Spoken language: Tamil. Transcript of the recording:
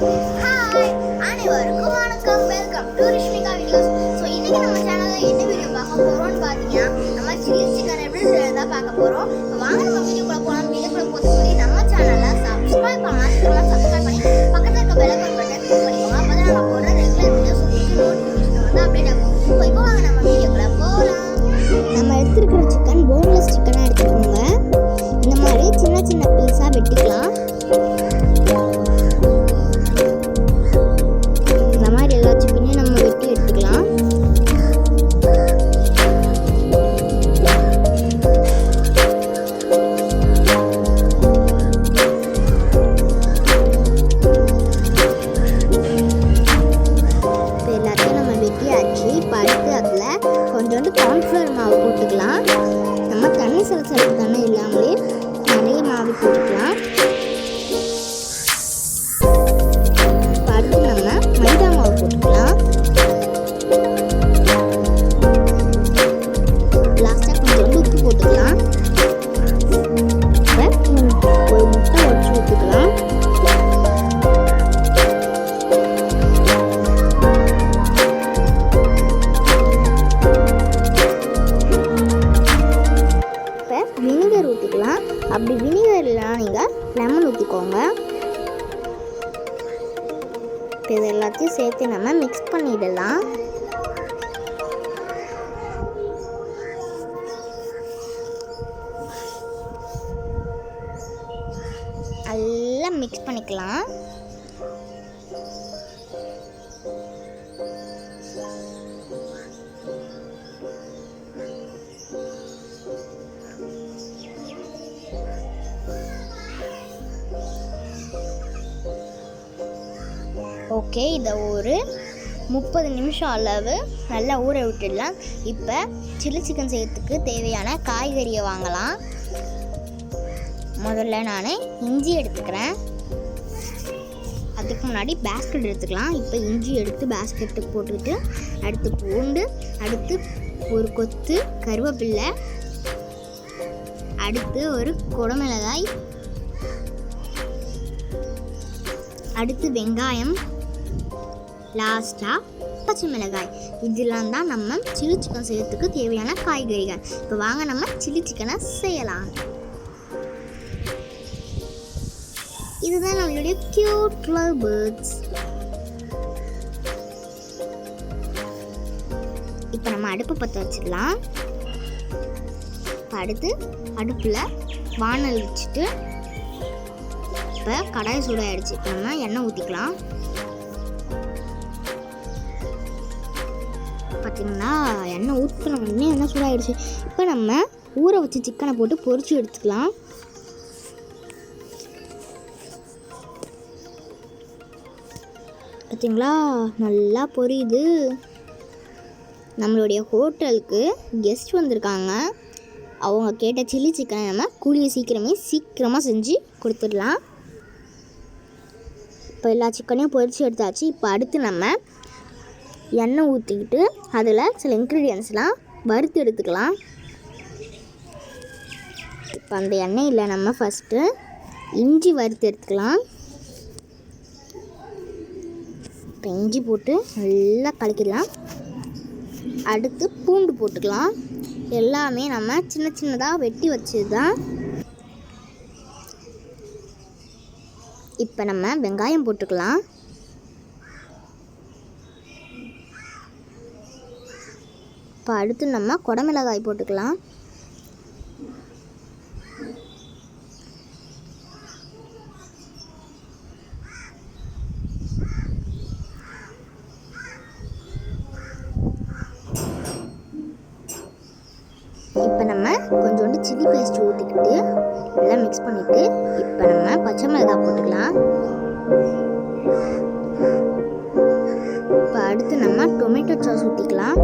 ஹாய் அனைவருக்கும் வணக்கம். Welcome to Rishmika videos so இன்னைக்கு நம்ம சேனலில் என்ன வீடியோ பார்க்க போகிறோம்னு பார்த்தீங்கன்னா நம்ம சில்லி சிக்கன் எப்படி செய்யறதா பார்க்க போகிறோம் வாங்க நம்ம வீடியோக்குள்ள போகலாம் இல்லாமலே நிறைய மாவு போட்டுக்கலாம். லெமன் இது எல்லாத்தையும் சேர்த்து நம்ம மிக்ஸ் பண்ணிடலாம். நல்லா மிக்ஸ் பண்ணிக்கலாம். ஓகே இதை ஒரு முப்பது நிமிஷம் அளவு நல்லா ஊற விட்டுடலாம். இப்போ சில்லி சிக்கன் செய்யறதுக்கு தேவையான காய்கறியை வாங்கலாம். முதல்ல நான் இஞ்சி எடுத்துக்கிறேன். அதுக்கு முன்னாடி பேஸ்கெட் எடுத்துக்கலாம். இப்போ இஞ்சி எடுத்து பேஸ்கெட்டுக்கு போட்டுக்கிட்டு அடுத்து பூண்டு அடுத்து ஒரு கொத்து கருவேப்பில்லை அடுத்து ஒரு குடமிளகாய் அடுத்து வெங்காயம் லாஸ்ட்டாக பச்சை மிளகாய் இதெல்லாம் தான் நம்ம சில்லி சிக்கன் செய்யறதுக்கு தேவையான காய்கறிகள். இப்போ வாங்க நம்ம சில்லி சிக்கனை செய்யலாம். இதுதான் நம்மளுடைய கியூட் லவ் பேர்ட்ஸ் இப்போ நம்ம அடுப்பு பற்ற வச்சிடலாம். இப்போ அடுத்து அடுப்பில் வானல் வச்சுட்டு இப்போ கடாய் சூடாகிடுச்சு இப்போ நம்ம எண்ணெய் ஊற்றிக்கலாம் பார்த்தீங்கன்னா எண்ணெய் ஊற்றின உடனே எண்ணெய் சூடாயிடுச்சு. இப்போ நம்ம ஊற வச்சு சிக்கனை போட்டு பொறிச்சு எடுத்துக்கலாம். பார்த்தீங்களா? நல்லா பொரியுது. நம்மளுடைய ஹோட்டலுக்கு கெஸ்ட் வந்திருக்காங்க. அவங்க கேட்ட சில்லி சிக்கனை நம்ம கூலியை சீக்கிரமே சீக்கிரமாக செஞ்சு கொடுத்துடலாம். இப்போ எல்லா சிக்கனையும் பொரிச்சு எடுத்தாச்சு. இப்போ அடுத்து நம்ம எண்ணெய் ஊற்றிக்கிட்டு அதில் சில இன்க்ரீடியன்ஸ்லாம் வறுத்து எடுத்துக்கலாம். இப்போ அந்த எண்ணெயில் நம்ம ஃபஸ்ட்டு இஞ்சி வறுத்து எடுத்துக்கலாம். இப்போ இஞ்சி போட்டு நல்லா கலக்கிடலாம். அடுத்து பூண்டு போட்டுக்கலாம். எல்லாமே நம்ம சின்ன சின்னதாக வெட்டி வச்சது தான் இப்போ நம்ம வெங்காயம் போட்டுக்கலாம். இப்போ அடுத்து நம்ம குடமிளகாய் போட்டுக்கலாம். இப்போ நம்ம கொஞ்சோண்டு சில்லி பேஸ்ட் ஊற்றிக்கிட்டு எல்லாம் மிக்ஸ் பண்ணிவிட்டு இப்போ நம்ம பச்சை மிளகாய் போட்டுக்கலாம். இப்போ அடுத்து நம்ம டொமேட்டோ சாஸ் ஊற்றிக்கலாம்